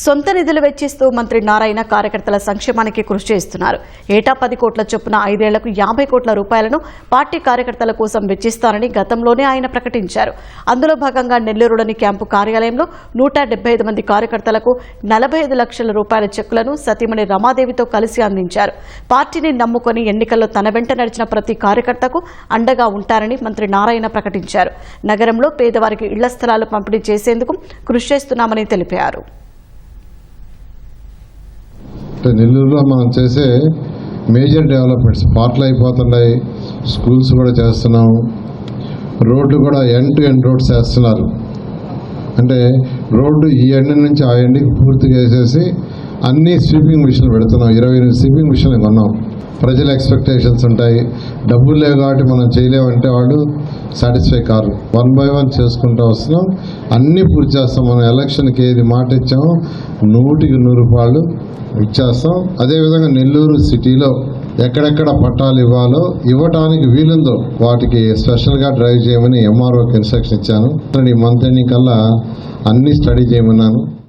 సొంత నిధులు వెచ్చిస్తూ మంత్రి నారాయణ కార్యకర్తల సంక్షేమానికి కృషి చేస్తున్నారు. ఏటా పది కోట్ల చొప్పున ఐదేళ్ళకు యాభై కోట్ల రూపాయలను పార్టీ కార్యకర్తల కోసం వెచ్చిస్తారని గతంలోనే ఆయన ప్రకటించారు. అందులో భాగంగా నెల్లూరులోని క్యాంపు కార్యాలయంలో నూట ఐదు మంది కార్యకర్తలకు నలభై ఐదు లక్షల రూపాయల చెక్కులను సతీమణి రమాదేవితో కలిసి అందించారు. పార్టీని నమ్ముకొని ఎన్నికల్లో తన వెంట నడిచిన ప్రతి కార్యకర్తకు అండగా ఉంటారని మంత్రి నారాయణ ప్రకటించారు. నగరంలో పేదవారికి ఇళ్ళ స్థలాలు పంపిణీ చేసేందుకు కృషి చేస్తున్నామని తెలిపారు. అంటే నెల్లూరులో మనం చేసే మేజర్ డెవలప్మెంట్స్ పార్ట్లు అయిపోతున్నాయి స్కూల్స్ కూడా చేస్తున్నాము రోడ్లు కూడా ఎండ్ టు ఎండ్ రోడ్స్ వేస్తున్నారు అంటే రోడ్డు ఈ ఎండ్ నుంచి ఆ ఎండ్కి పూర్తిగా వేసేసి అన్ని స్వీపింగ్ మిషన్లు పెడుతున్నాం. ఇరవై ఎనిమిది స్వీపింగ్ మిషన్లు కొన్నాం. ప్రజల ఎక్స్పెక్టేషన్స్ ఉంటాయి. డబ్బులు లేవు కాబట్టి మనం చేయలేమంటే వాళ్ళు సాటిస్ఫై కారు. వన్ బై వన్ చేసుకుంటూ వస్తున్నాం. అన్నీ పూర్తి చేస్తాం. మనం ఎలక్షన్కి ఏది మాట ఇచ్చామో నూటికి నూరు రూపాయలు ఇచ్చేస్తాం. అదేవిధంగా నెల్లూరు సిటీలో ఎక్కడెక్కడ పట్టాలు ఇవ్వాలో ఇవ్వటానికి వీలుందో వాటికి స్పెషల్గా డ్రైవ్ చేయమని ఎంఆర్ఓకి ఇన్స్ట్రక్షన్ ఇచ్చాను. ఈ మంత్ ఎండింగ్ కల్లా అన్నీ స్టడీ చేయమన్నాను.